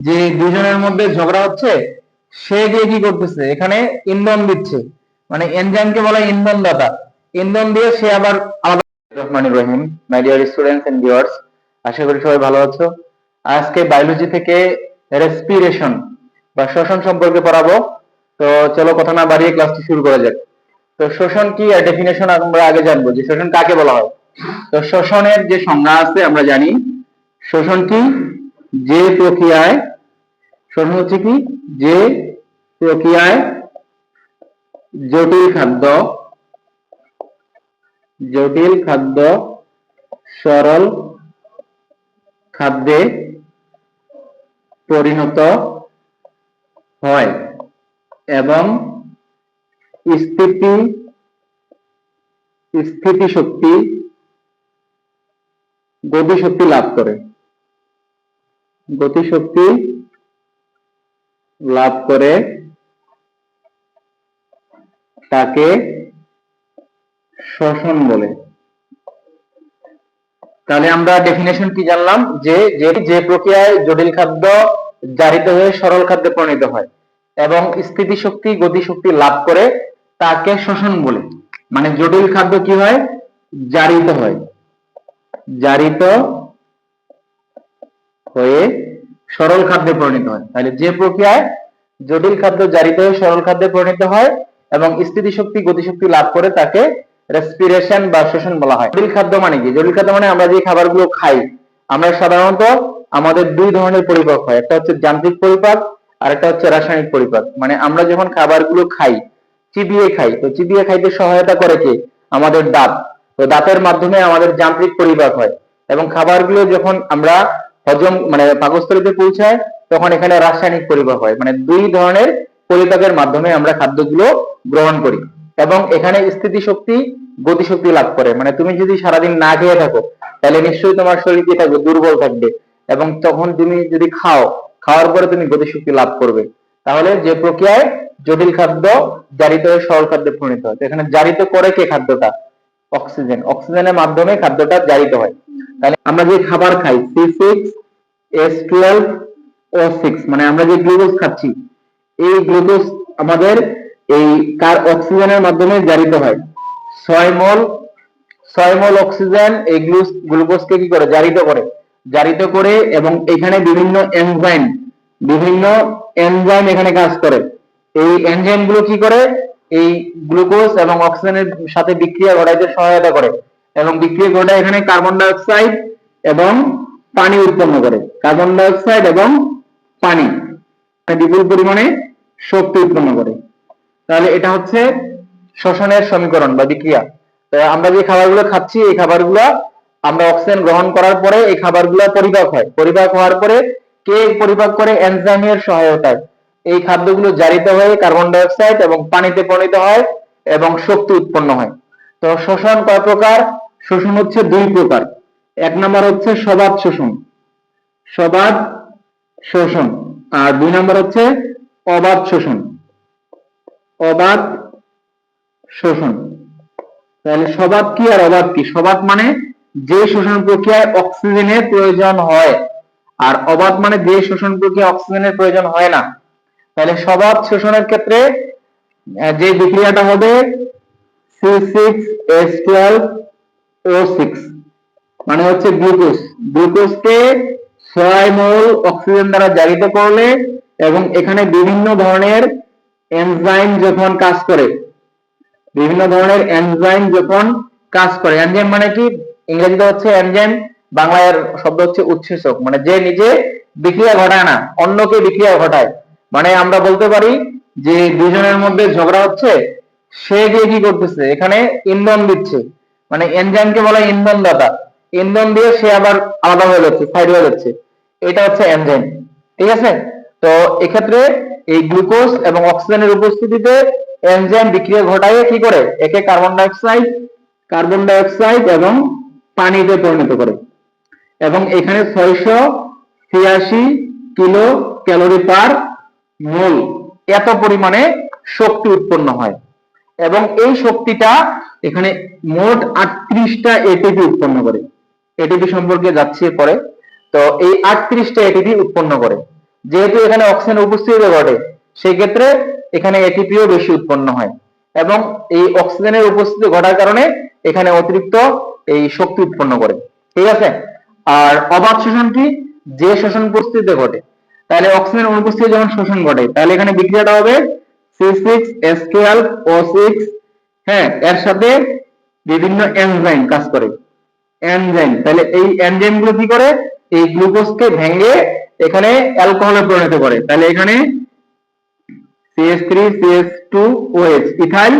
যে দুজনের মধ্যে ঝগড়া হচ্ছে, সে গিয়ে কি করতেছে? এখানে ইন্ধন দিচ্ছে। মানে এনজাইমকে বলা হয় ইন্ধন দিয়ে সে আবার Rahman Rahim my dear students and viewers আশা করি সবাই ভালো আছো। আজকে বায়োলজি থেকে রেসপিরেশন বা শ্বসন সম্পর্কে পড়াবো। তো চলো কথা না বাড়িয়ে ক্লাসটি শুরু করা যাক। তো শ্বসন কি ডেফিনেশন আমরা আগে জানব যে শ্বসন কাকে বলা হয়? তো শ্বসনের যে সংজ্ঞা আছে আমরা জানি শোষণ কি? যে প্রক্রিয়ায় শোষণ হচ্ছে কি? যে প্রক্রিয়ায় জটিল খাদ্য জটিল খাদ্য, সরল খাদ্যে পরিণত হয় এবং স্থিতি, স্থিতিশক্তি, গতিশক্তি লাভ করে। গতিশক্তি লাভ করে তাকে শ্বসন বলে। তাহলে আমরা ডেফিনেশন কি জানলাম? যে যে প্রক্রিয়ায় জটিল খাদ্য জারিত হয়ে সরল খাদ্যে পরিণত হয় এবং স্থিতিশক্তি, গতিশক্তি লাভ করে তাকে শ্বসন বলে। মানে জটিল খাদ্য কি হয়? জারিত হয়। জারিত হয়ে সরল খাদ্যে পরিণত হয়। তাহলে যে প্রক্রিয়ায় জটিল খাদ্য জারিত হয়ে সরল খাদ্যে পরিণত হয় এবং স্থিতিশক্তি, গতিশক্তি লাভ করে তাকে রেসপিরেশন বা শ্বসন বলা হয়। জটিল খাদ্য মানে কি? জটিল খাদ্য মানে আমরা যে খাবারগুলো খাই, আমরা সাধারণত আমাদের দুই ধরনের পরিপাক হয়। একটা হচ্ছে যান্ত্রিক পরিপাক, আর একটা হচ্ছে রাসায়নিক পরিপাক। মানে আমরা যখন খাবারগুলো খাই, চিবিয়ে খাই, তো চিবিয়ে খাইতে সহায়তা করে কে? আমাদের দাঁত। তো দাঁতের মাধ্যমে আমাদের যান্ত্রিক পরিপাক হয়। এবং খাবারগুলো যখন আমরা হজম মানে পাকস্থলীতে পৌঁছায়, তখন এখানে রাসায়নিক পরিপাক হয়। মানে দুই ধরনের পরিপাকের মাধ্যমে আমরা খাদ্যগুলো গ্রহণ করি এবং এখানে স্থিতিশক্তি, গতিশক্তি লাভ করে। মানে তুমি যদি সারাদিন না খেয়ে থাকো, তাহলে নিশ্চয়ই তোমার শরীর কি থাকবে? দুর্বল থাকবে। এবং তখন তুমি যদি খাও, খাওয়ার পরে তুমি গতিশক্তি লাভ করবে। তাহলে যে প্রক্রিয়ায় জটিল খাদ্য জারিত হয়ে সরল খাদ্যে পরিণত হয়। এখানে জারিত করে কে খাদ্যটা? অক্সিজেন। অক্সিজেনের মাধ্যমে খাদ্যটা জারিত হয়। তাহলে আমরা যে খাবার খাই, C six S twelve O six মানে আমরা যে গ্লুকোজ খাচ্ছি, এই গ্লুকোজ আমাদের এই কার অক্সিজেনের মাধ্যমে জারিত হয়। ছয় মোল ছয় মোল অক্সিজেন এই গ্লুকোজকে কি করে? জারিত করে। জারিত করে এবং এখানে বিভিন্ন এনজাইম বিভিন্ন এনজাইম এখানে কাজ করে। এই এনজাইমগুলো কি করে? এই গ্লুকোজ এবং অক্সিজেনের সাথে বিক্রিয়া ঘটাইতে সহায়তা করে। এবং বিক্রিয়া ঘটায় এখানে কার্বন ডাই এবং পানি উৎপন্ন করে কার্বন ডাই অক্সাইড এবং পানি। বিপুল পরিমাণে শক্তি উৎপন্ন করে। তাহলে এটা হচ্ছে শ্বসনের সমীকরণ বা বিক্রিয়া। আমরা যে খাবারগুলো খাচ্ছি, এই খাবারগুলো আমরা অক্সিজেন গ্রহণ করার পরে এই খাবারগুলো পরিপাক হয়। পরিপাক হওয়ার পরে কে পরিপাক করে? এনজাইমের সহায়তায়। এই খাদ্যগুলো জারিত হয়ে কার্বন ডাই অক্সাইড এবং পানিতে পরিণত হয় এবং শক্তি উৎপন্ন হয়। তো শোষণ কয় প্রকার? শোষণ হচ্ছে দুই প্রকার। এক নম্বর হচ্ছে সবাদ শোষণ। সবাদ শোষণ। আর দুই নম্বর হচ্ছে অবাধ শোষণ। অবাধ শোষণ। তাহলে সবাদ কি আর অবাধ কি? সবাদ মানে যে শোষণ প্রক্রিয়ায় অক্সিজেনের প্রয়োজন হয়। আর অবাধ মানে যে শোষণ প্রক্রিয়া অক্সিজেনের প্রয়োজন হয় না। তাহলে সবাদ শোষণের ক্ষেত্রে যে বিক্রিয়াটা হবে C six S twelve O six মানে হচ্ছে গ্লুকোজ গ্লুকোজকে ছয় মোল অক্সিজেন দ্বারা জারিত করলে এবং এখানে বিভিন্ন ধরনের এনজাইম যখন কাজ করে, বিভিন্ন ধরনের এনজাইম যখন কাজ করে এনজাইম মানে কি? ইংরেজিতে হচ্ছে এনজাইম বাংলার শব্দ হচ্ছে উৎসেচক। মানে যে নিজে বিক্রিয়া ঘটায় না, অন্যকে বিক্রিয়া ঘটায়। মানে আমরা বলতে পারি যে দুজনের মধ্যে ঝগড়া হচ্ছে, সে গিয়ে কি করতেছে? এখানে ইন্ধন দিচ্ছে। মানে এনজাইমকে বলা হয় ইন্ধন দিয়ে সে আবার আলাদা হয়ে যাচ্ছে সাইড হয়ে যাচ্ছে। এটা হচ্ছে এনজাইম ঠিক আছে? তো এক্ষেত্রে এই গ্লুকোজ এবং অক্সিজেনের উপস্থিতিতে এনজাইম বিক্রিয়া ঘটায় কি করে? একে carbon dioxide carbon dioxide এবং পানিতে পরিণত করে। এবং এখানে ছয়শো ছিয়াশি কিলো ক্যালোরি পার মোল এত পরিমাণে শক্তি উৎপন্ন হয়। এবং এই শক্তিটা এখানে মোট আটত্রিশটা এটিপি উৎপন্ন করে। এটিপি সম্পর্কে যাচ্ছি পরে। তো এই আটত্রিশটা এটিপি উৎপন্ন করে। যেহেতু এখানে অক্সিজেন উপস্থিতি ঘটে সেই ক্ষেত্রে এখানে এটিপিও বেশি উৎপন্ন হয়। এবং এই অক্সিজেনের উপস্থিতি ঘটার কারণে এখানে অতিরিক্ত এই শক্তি উৎপন্ন করে। ঠিক আছে? আর অবাধ শোষণটি যে শোষণ পরিস্থিতিতে ঘটে, তাহলে অক্সিজেন অনুপস্থিতি যখন শোষণ ঘটে, তাহলে এখানে বিক্রিয়াটা হবে C6H12O6 হ্যাঁ এর সাথে বিভিন্ন এনজাইম কাজ করে। এনজাইম তাহলে এই এনজাইমগুলো কি করে? এই গ্লুকোজকে ভেঙে এখানে অ্যালকোহলে পরিণত করে। তাহলে এখানে CH3 CH2OH ইথাইল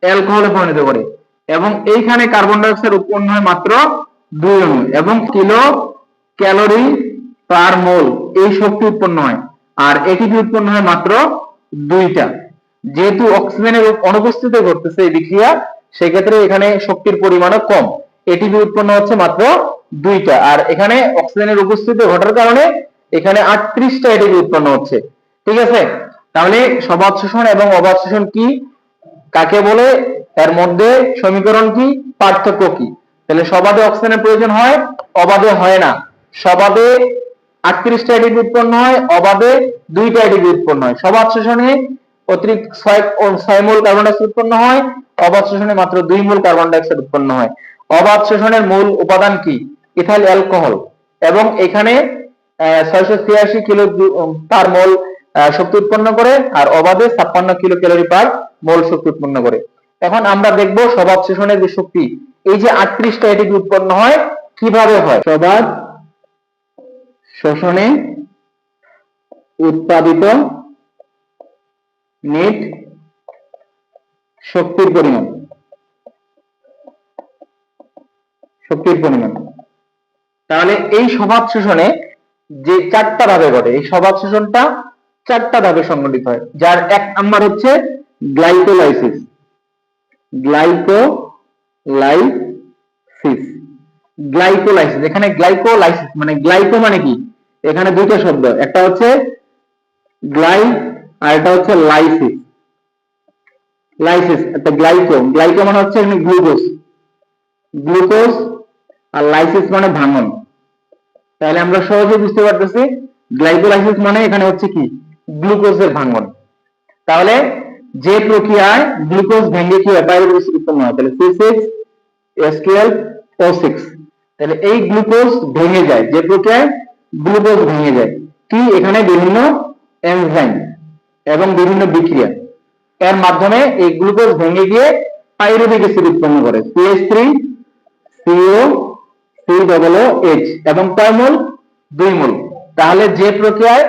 অ্যালকোহলে পরিণত করে। এবং এইখানে কার্বন ডাই অক্সাইড উৎপন্ন হয় মাত্র দুই অণু এবং কিলো ক্যালোরি পার মোল। এই শক্তি উৎপন্ন হয়। আর এটিপি উৎপন্ন হয় মাত্র দুইটা। যেহেতু অক্সিজেনের অনুপস্থিতিতে ঘটতেছে এই বিক্রিয়া, সেক্ষেত্রে এখানে শক্তির পরিমাণও কম। এটিপি উৎপন্ন হচ্ছে মাত্র দুইটা। আর এখানে অক্সিজেনের উপস্থিতি ঘটার কারণে এখানে আটত্রিশটা এটিপি উৎপন্ন হচ্ছে। ঠিক আছে? তাহলে সবাদ শোষণ এবং অবাধ শোষণ কি? কাকে বলে? এর মধ্যে সমীকরণ কি? পার্থক্য কি? তাহলে সবাদে অক্সিজেনের প্রয়োজন হয় অবাধে হয় না। সবাদে আটত্রিশটা এটিপি উৎপন্ন হয় অবাধে দুইটা এটিপি উৎপন্ন হয়। সবাদ শোষণে অতিরিক্ত ছয় ছয় মোল কার্বন ডাইঅক্সাইড উৎপন্ন হয় অবাধ শোষণে মাত্র দুই মোল কার্বন ডাইঅক্সাইড উৎপন্ন হয়। অবাধ শোষণের মূল উপাদান কি? Ethyl alcohol. এবং এখানে ছয়শো ছিয়াশি কিলো পার মোল শক্তি উৎপন্ন করে, আর অবাধে ছাপ্পান্ন কিলো ক্যালোরি পার মোল শক্তি উৎপন্ন করে। এখন আমরা দেখব শোষণের যে শক্তি, এই যে আটত্রিশটা এটিপি উৎপন্ন হয়, কীভাবে হয়? শোষণে উৎপাদিত নেট শক্তির পরিমাণ। শক্তির পরিমাণ। তাহলে এই স্বভাব শোষণে যে চারটা ভাবে ঘটে, এই স্বভাব শোষণটা চারটা ভাবে সংগঠিত হয়। যার এক নাম্বার হচ্ছে গ্লাইকোলাইসিস। গ্লাইকোলাইসিস। গ্লাইকোলাইসিস, এখানে গ্লাইকোলাইসিস মানে গ্লাইকো মানে কি? এখানে দুটো শব্দ, একটা হচ্ছে গ্লাই আর এটা হচ্ছে লাইসিস। লাইসিস, একটা গ্লাইকো। গ্লাইকো মানে হচ্ছে গ্লুকোজ। গ্লুকোজ আর লাইসিস মানে ভাঙন। তাহলে আমরা সহজে বুঝতে পারতেছি গ্লাইকোলাইসিস মানে এখানে হচ্ছে কি? গ্লুকোজের ভাঙন। তাহলে যে প্রক্রিয়ায় গ্লুকোজ ভেঙে কি হয়? পাইরুভেট উৎপন্ন হয়। তাহলে C6 H12O6 তাহলে এই গ্লুকোজ ভেঙে যায়। যে প্রক্রিয়ায় গ্লুকোজ ভেঙে যায়, কি? এখানে বিভিন্ন এনজাইম এবং বিভিন্ন বিক্রিয়া। এর মাধ্যমে এই গ্লুকোজ ভেঙে গিয়ে পাইরুভিক অ্যাসিড উৎপন্ন করে। CH3 CO C double O H এবং কয় মোল? দুই মোল। তাহলে যে প্রক্রিয়ায়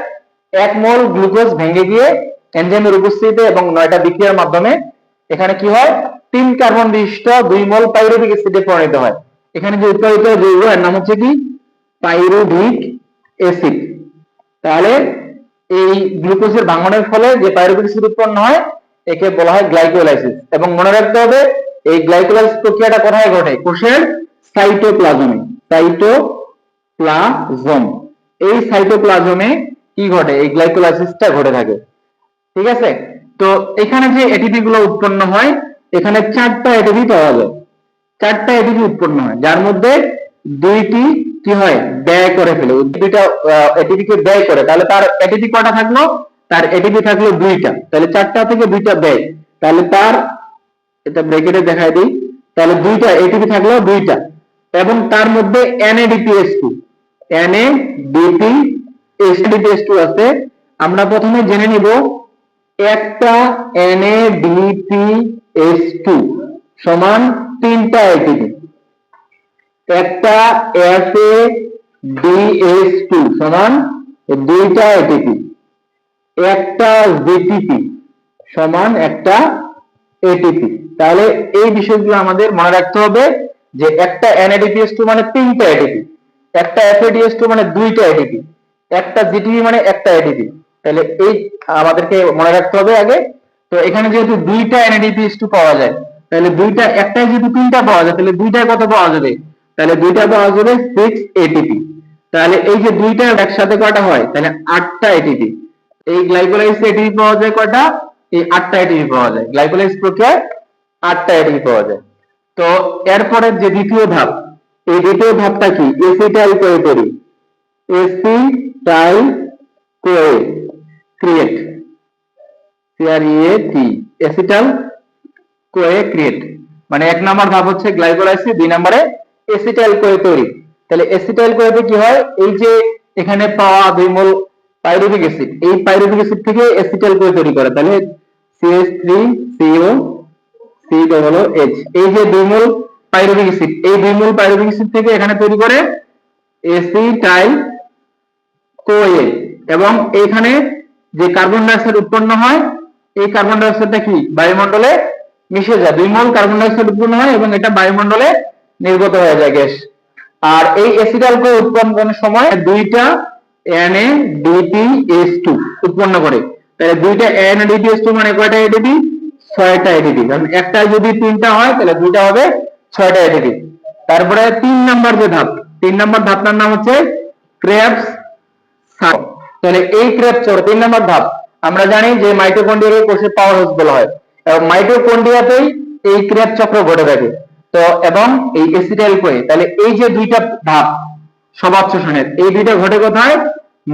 এক মোল গ্লুকোজ ভেঙে গিয়ে এনজাইমের উপস্থিতিতে এবং নয়টা বিক্রিয়ার মাধ্যমে এখানে কি হয়? তিন কার্বন বিশিষ্ট দুই মোল পাইরুভিক অ্যাসিডে পরিণত হয়। এখানে যে উৎপাদিত যৌগ এর নাম হচ্ছে কি? Pyruvic acid. তাহলে এই গ্লুকোজের ভাঙনের ফলে যে পাইরুভিক অ্যাসিড উৎপন্ন হয়, একে বলা হয় গ্লাইকোলাইসিস। এবং মনে রাখতে হবে, এই গ্লাইকোলাইসিস প্রক্রিয়াটা কোথায় ঘটে? কোষের সাইটোপ্লাজমে সাইটোপ্লাজম এই সাইটোপ্লাজমে কি ঘটে? এই গ্লাইকোলাইসিসটা ঘটে থাকে। ঠিক আছে? তো এখানে যে এটিপি গুলো উৎপন্ন হয়, এখানে চারটা এটিপি পাওয়া যায়। চারটা এটিপি উৎপন্ন হয়। যার মধ্যে দুইটি কি হয়? ব্যয় করে ফেলে। দুইটা এটিপি কে ব্যয় করে, তাহলে তার এটিপি কটা থাকল? তার এটিপি থাকল দুইটা। তাহলে চারটা থেকে দুইটা ব্যয়। তাহলে তার, এটা ব্রেকেটে দেখাই দিই। তাহলে দুইটা এটিপি থাকল দুইটা। এবং তার মধ্যে NADPH2 NADPH2 আছে। আমরা প্রথমে জেনে নিব একটা NADPH2 সমান তিনটা এটিপি একটা FADH2 সমান দুইটা এটিপি একটা জিটিপি সমান একটা এটিপি তাহলে এই বিষয়গুলো আমাদের মনে রাখতে হবে। যে একটা NADPH2 মানে তিনটা এটিপি একটা FADH2 মানে দুইটা এটিপি একটা জিটিপি মানে একটা এটিপি তাহলে এই আমাদেরকে মনে রাখতে হবে আগে তো এখানে যেহেতু দুইটা NADPH2 পাওয়া যায় তাহলে দুইটা একটাই যদি তিনটা পাওয়া যায় তাহলে দুইটায় কত পাওয়া যাবে তাহলে দুইটা পাওয়া যাবে 6 এটিপি তাহলে এই যে দুইটা একসাথে কয়টা হয় তাহলে আটটা এটিপি এই গ্লাইকোলাইসিস এটিপি পাওয়া যায় কয়টা এই আটটা এটিপি পাওয়া যায় গ্লাইকোলাইসিস প্রক্রিয়ায় আটটা এটিপি পাওয়া যায় তো এরপরের যে দ্বিতীয় ধাপ, এই দ্বিতীয় ধাপটা কি? Acetyl কোয়েটরি acetyl co create CREAT acetyl co create মানে এক নাম্বার ধাপ হচ্ছে গ্লাইকোলাইসিস দুই নম্বরে এসিটাইল কোয়ে তৈরি তাহলে এসিটাইল কোয়েতে কি হয়? এই যে এখানে পাওয়া দুই মোল পাইরুভিক অ্যাসিড এই পাইরুভিক অ্যাসিড থেকে এসিটাইল কোয়ে তৈরি করে। তাহলে CH3CO সি হলো এইচ এই যে দুই মোল পাইরুভিক অ্যাসিড এই দুই পাইরুভিক অ্যাসিড থেকে এখানে তৈরি করে এসিটাইল কোয়ে এবং এইখানে যে কার্বন ডাইঅক্সাইড উৎপন্ন হয়, এই কার্বন ডাইঅক্সাইডটা কি? বায়ুমণ্ডলে মিশে যায়। দুই মোল কার্বন ডাইঅক্সাইড উৎপন্ন হয় এবং এটা বায়ুমণ্ডলে নির্গত হয়ে যায় গ্যাস। আর এই অ্যাসিটাল কো উৎপন্নের সময় দুইটা NaDPH2 উৎপন্ন করে। তাহলে দুইটা NaDPH2 মানে কয়টা ATP ছয়টা ATP কারণ একটা যদি তিনটা হয়, তাহলে দুইটা হবে ছয়টা ATP তারপরে তিন নাম্বার যে ধাপ, তিন নাম্বার ধাপটার নাম হচ্ছে সার্ক তাহলে এই ক্রেবস চক্র তিন নাম্বার ধাপ। আমরা জানি যে মাইটোকন্ড্রিয়াকে কোষের পাওয়ার হাউস বলা হয়। এবং মাইটোকন্ড্রিয়াতেই এই ক্রেবস চক্র ঘটে থাকে। তো এবং এই এসিটাইল কোয়ে, তাহলে এই যে দুইটা ধাপ সবাত শোষণের এই দুইটা ঘটে কোথায়?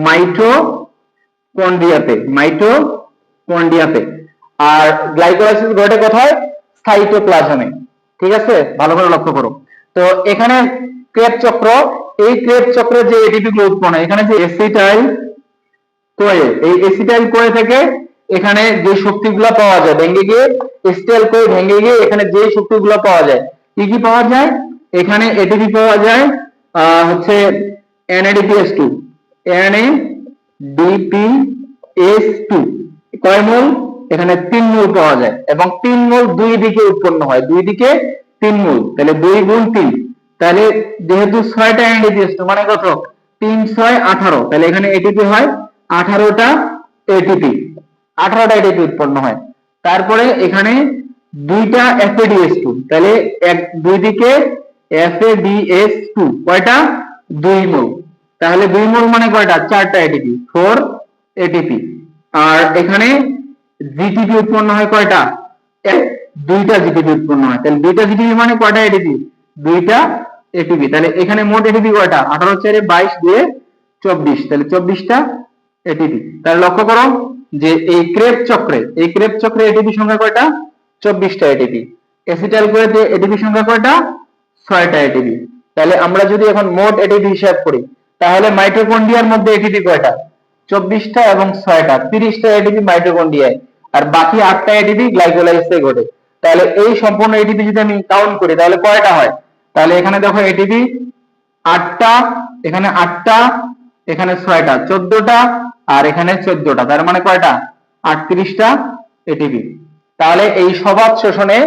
মাইটোকন্ড্রিয়াতে মাইটোকন্ড্রিয়াতে আর গ্লাইকোলাইসিস ঘটে কোথায়? সাইটোপ্লাজমে ঠিক আছে? ভালো করে লক্ষ্য করো। তো এখানে ক্রেব চক্র, এই ক্রেব চক্রে যে এটিপি গুলো উৎপন্ন, এখানে যে এসিটাইল কোয়ে, এই এসিটাইল কোয়ে থেকে এখানে যে শক্তিগুলো পাওয়া যায়, ভেঙে গিয়ে এসিটাইল কোয়ে ভেঙে গিয়ে এখানে যে শক্তিগুলো পাওয়া যায়, কি কি পাওয়া যায়? এখানে এটিপি পাওয়া যায় হচ্ছে NADPH2 NADPH2 কয় মোল? এখানে তিন মূল পাওয়া যায় এবং তিন মূল দুই দিকে উৎপন্ন হয়। দুই দিকে তিন মূল, তাহলে দুই গুণ তিন। তাহলে যেহেতু ছয়টা NADPH2 মানে কত? তিন, ছয়, আঠারো। তাহলে এখানে এটিপি হয়, আঠারোটা এটিপি আঠারোটা এটিপি উৎপন্ন হয়। তারপরে এখানে দুইটা এফ এডিএস টু তাহলে এক, দুই দিকে FADH2 কয়টা? দুই মোল। তাহলে দুই মোল মানে কয়টা? চারটা এটিপি ফোর এটিপি আর এখানে জিটিপি উৎপন্ন হয় কয়টা দুইটা জিটিপি উৎপন্ন হয় তাহলে দুইটা জিটিপি মানে কয়টা এটিপি দুইটা এটিপি তাহলে এখানে মোট এটিপি কয়টা আঠারো চারে বাইশ দিয়ে চব্বিশ তাহলে চব্বিশটা এটিপি তাহলে লক্ষ্য করো যে এই ক্রেপ চক্রে এই ক্রেপ চক্রে এটিপি সংখ্যা কয়টা চব্বিশটা এটিপি অ্যাসিটাইল কোয়েতে এটিপি সংখ্যা কয়টা ছয়টা এটিপি তাহলে আমরা যদি এখন মোট এটিপি হিসাব করি তাহলে মাইটোকন্ড্রিয়ার মধ্যে এটিপি কয়টা চব্বিশটা এবং ছয়টা তিরিশটা এটিপি মাইটোকন্ড্রিয়ায় আর বাকি আটটা এটিপি গ্লাইকোলাইসিসে ঘটে। তাহলে এই সম্পূর্ণ এটিপি যদি আমি কাউন্ট করি, তাহলে কয়টা হয়? তাহলে এখানে দেখো এটিপি আটটা, এখানে আটটা, এখানে ছয়টা, চোদ্দটা, আর এখানে চোদ্দটা। তার মানে কয়টা? আটত্রিশটা এটিপি তাহলে এই সবাত শোষণে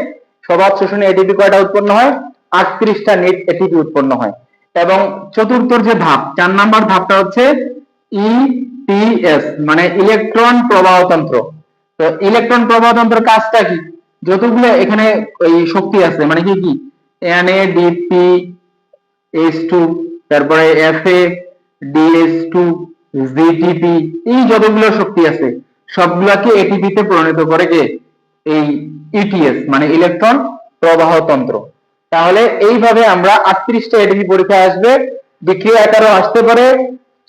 সবাত শোষণে এটিপি কয়টা উৎপন্ন হয়? আটত্রিশটা নেট এটিপি উৎপন্ন হয়। এবং চতুর্থ যে ধাপ, চার নাম্বার ধাপটা হচ্ছে ইপিএস মানে ইলেকট্রন প্রবাহতন্ত্র তো ইলেকট্রন প্রবাহতন্ত্রের কাজটা কি? যতগুলো এখানে এই শক্তি আছে মানে কি কি? এনএডিপি এইচ টু তারপরে F A DS two GTP এই যতগুলো শক্তি আছে, সবগুলাকে এটিপি তে পরিণত করে কে? এই ইটিএস মানে ইলেকট্রন প্রবাহ তন্ত্র। তাহলে এইভাবে আমরা আটত্রিশটা এটিপি পরীক্ষা আসবে বিক্রিয়া আকারও আসতে পারে,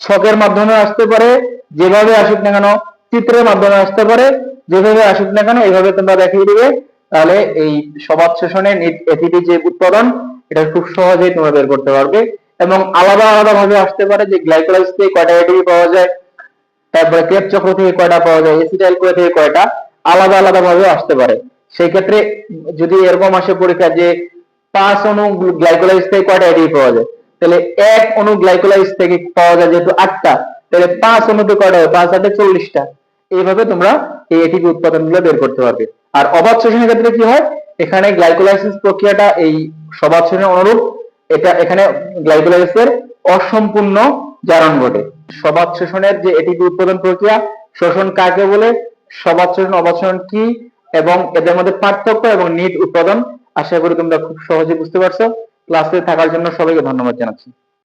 ছকের মাধ্যমে আসতে পারে, যেভাবে আসুক না কেন, চিত্রের মাধ্যমে আসতে পারে যেভাবে আসুক না কেন, এইভাবে তোমরা দেখিয়ে দিবে। তাহলে এই সবাদ শোষণে এটিপি যে উৎপাদন, এটা খুব সহজেই তোমরা বের করতে পারবে। এবং আলাদা আলাদা ভাবে আসতে পারে যে গ্লাইকোলাইজ থেকে কয়টা এটিপি পাওয়া যায়, তারপরে ক্রেব চক্র থেকে কয়টা পাওয়া যায় এসিটাইল কোয়ে থেকে কয়টা, আলাদা আলাদা ভাবে আসতে পারে। সেই ক্ষেত্রে যদি এরকম আসে পরীক্ষা যে পাঁচ অণু গ্লাইকোলাইজ থেকে কয়টা এটিপি পাওয়া যায়, তাহলে এক অণু গ্লাইকোলাইজ থেকে পাওয়া যায় যেহেতু আটটা, তাহলে পাঁচ অণুতে কয়টা হয়? পাঁচ আটে চল্লিশটা। এইভাবে তোমরা এই এটিপি উৎপাদনগুলো বের করতে পারবে। আর অবাধ শোষণের ক্ষেত্রে কি হয়? এখানে গ্লাইকোলাইসিস প্রক্রিয়াটা এই শোষণের অনুরূপ। এটা এখানে গ্লাইকোলাইসিসের অসম্পূর্ণ জারণ ঘটে। সবাদ শোষণের যে এটিপি উৎপাদন প্রক্রিয়া? শোষণ কাকে বলে? সবাদ শোষণ, অবাধ কি? এবং এদের মধ্যে পার্থক্য এবং নিট উৎপাদন। আশা করি তোমরা খুব সহজে বুঝতে পারছ। ক্লাসে থাকার জন্য সবাইকে ধন্যবাদ জানাচ্ছি।